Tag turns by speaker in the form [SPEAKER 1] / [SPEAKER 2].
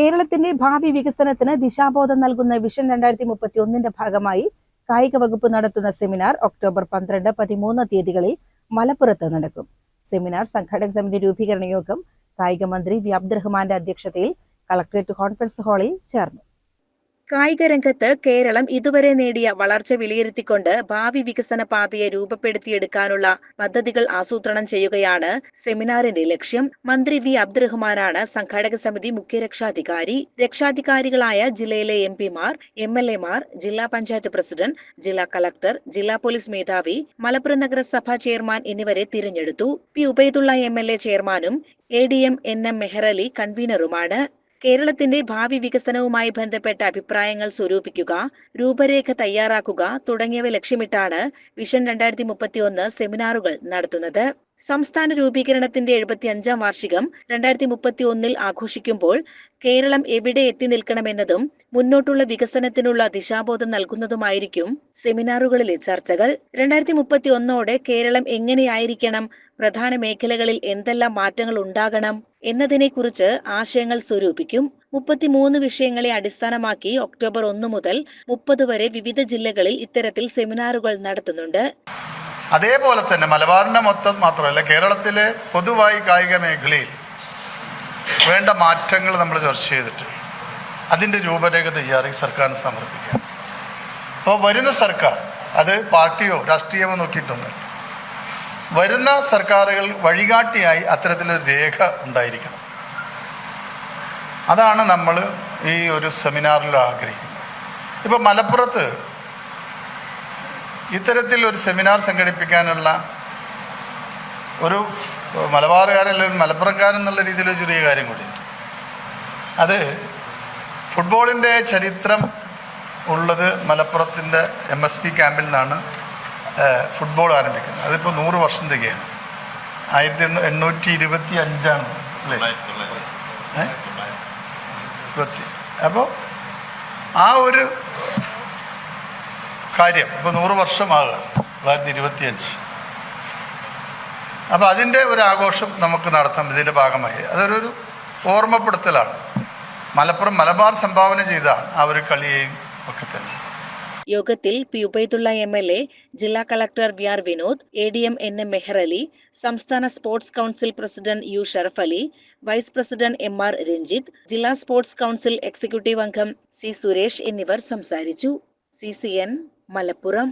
[SPEAKER 1] കേരളത്തിന്റെ ഭാവി വികസനത്തിന് ദിശാബോധം നൽകുന്ന വിഷൻ രണ്ടായിരത്തി മുപ്പത്തി ഒന്നിന്റെ ഭാഗമായി കായിക വകുപ്പ് നടത്തുന്ന സെമിനാർ ഒക്ടോബർ പന്ത്രണ്ട് പതിമൂന്ന് തീയതികളിൽ മലപ്പുറത്ത് നടക്കും. സെമിനാർ സംഘാടക സമിതി രൂപീകരണ യോഗം കായിക മന്ത്രി വി അബ്ദുറഹ്മാന്റെ അധ്യക്ഷതയിൽ കളക്ടറേറ്റ് കോൺഫറൻസ് ഹാളിൽ ചേർന്നു. കായിക രംഗത്ത് കേരളം ഇതുവരെ നേടിയ വളർച്ച വിലയിരുത്തിക്കൊണ്ട് ഭാവി വികസന പാതയെ രൂപപ്പെടുത്തിയെടുക്കാനുള്ള പദ്ധതികൾ ആസൂത്രണം ചെയ്യുകയാണ് സെമിനാറിന്റെ ലക്ഷ്യം. മന്ത്രി വി. അബ്ദുറഹ്മാനാണ് സംഘാടക സമിതി മുഖ്യ രക്ഷാധികാരി രക്ഷാധികാരികളായ ജില്ലയിലെ എം പിമാർ എം എൽ എമാർ ജില്ലാ പഞ്ചായത്ത് പ്രസിഡന്റ് ജില്ലാ കളക്ടർ ജില്ലാ പോലീസ് മേധാവി മലപ്പുറം നഗരസഭാ ചെയർമാൻ എന്നിവരെ തിരഞ്ഞെടുത്തു. P. Ubaidullah M L A ചെയർമാനും A D M N M Meharali കൺവീനറുമാണ്. കേരളത്തിന്റെ ഭാവി വികസനവുമായി ബന്ധപ്പെട്ട അഭിപ്രായങ്ങൾ സ്വരൂപിക്കുക രൂപരേഖ തയ്യാറാക്കുക തുടങ്ങിയവ ലക്ഷ്യമിട്ടാണ് വിഷൻ രണ്ടായിരത്തി മുപ്പത്തിയൊന്ന് സെമിനാറുകൾ നടത്തുന്നത്. സംസ്ഥാന രൂപീകരണത്തിന്റെ എഴുപത്തിയഞ്ചാം വാർഷികം രണ്ടായിരത്തി മുപ്പത്തി ഒന്നിൽ ആഘോഷിക്കുമ്പോൾ കേരളം എവിടെ എത്തി നിൽക്കണമെന്നതും മുന്നോട്ടുള്ള വികസനത്തിനുള്ള ദിശാബോധം നൽകുന്നതുമായിരിക്കും സെമിനാറുകളിലെ ചർച്ചകൾ. രണ്ടായിരത്തി മുപ്പത്തി ഒന്നോടെ കേരളം എങ്ങനെയായിരിക്കണം? പ്രധാന മേഖലകളിൽ എന്തെല്ലാം മാറ്റങ്ങൾ ഉണ്ടാകണം? എന്നതിനെക്കുറിച്ച് ആശയങ്ങൾ സ്വരൂപിക്കും. മുപ്പത്തിമൂന്ന് വിഷയങ്ങളെ അടിസ്ഥാനമാക്കി ഒക്ടോബർ ഒന്ന് മുതൽ മുപ്പത് വരെ വിവിധ ജില്ലകളിൽ ഇത്തരത്തിൽ സെമിനാറുകൾ നടത്തുന്നുണ്ട്.
[SPEAKER 2] അതേപോലെ തന്നെ മലബാറിന്റെ മൊത്തം മാത്രമല്ല കേരളത്തിലെ പൊതുവായി കായിക മേഖലയിൽ വേണ്ട മാറ്റങ്ങൾ നമ്മൾ ചർച്ച ചെയ്തിട്ട് അതിന്റെ രൂപരേഖ തയ്യാറാക്കി സർക്കാരിന് സമർപ്പിക്കാം. അപ്പോൾ വരുന്ന സർക്കാർ അത് പാർട്ടിയോ രാഷ്ട്രീയമോ നോക്കിയിട്ടൊന്നും വരുന്ന സർക്കാരുകൾ വഴികാട്ടിയായി അത്തരത്തിലൊരു രേഖ ഉണ്ടായിരിക്കണം. അതാണ് നമ്മൾ ഈ ഒരു സെമിനാറിൽ ആഗ്രഹിക്കുന്നത്. ഇപ്പോൾ മലപ്പുറത്ത് ഇത്തരത്തിൽ ഒരു സെമിനാർ സംഘടിപ്പിക്കാനുള്ള ഒരു മലബാറുകാരൻ അല്ലെങ്കിൽ മലപ്പുറംകാരൻ എന്നുള്ള രീതിയിൽ ഒരു ചെറിയ കാര്യം കൂടിയുണ്ട് അത് ഫുട്ബോളിന്റെ ചരിത്രം ഉള്ളത് മലപ്പുറത്തിന്റെ എം എസ് പി ക്യാമ്പിൽ നിന്നാണ് ഫുട്ബോൾ ആരംഭിക്കുന്നത്. അതിപ്പോൾ നൂറ് വർഷം തികയാണ്. ആയിരത്തി എണ്ണൂ- എണ്ണൂറ്റി ഇരുപത്തി അഞ്ചാണ് അല്ലേ ഇരുപത്തി. അപ്പോൾ ആ ഒരു കാര്യം. ഇപ്പോൾ നൂറ് വർഷമാകുക തൊള്ളായിരത്തി ഇരുപത്തിയഞ്ച്. അപ്പോൾ അതിന്റെ ഒരു ആഘോഷം നമുക്ക് നടത്താം. ഇതിന്റെ ഭാഗമായി. അതൊരു ഓർമ്മപ്പെടുത്തലാണ്. മലപ്പുറം മലബാർ സംഭാവന ചെയ്താണ് ആ ഒരു കളിയെയും ഒക്കെ തന്നെ.
[SPEAKER 1] യോഗത്തിൽ P Ubaidullah M L A ജില്ലാ collector V R Vinod A D M N M Mehrali സംസ്ഥാന sports council president U Sharaf Ali vice president M R Ranjith ജില്ലാ സ്പോർട്സ് കൗൺസിൽ എക്സിക്യൂട്ടീവ് അംഗം സി സുരേഷ് എന്നിവർ സംസാരിച്ചു. C C N Malappuram.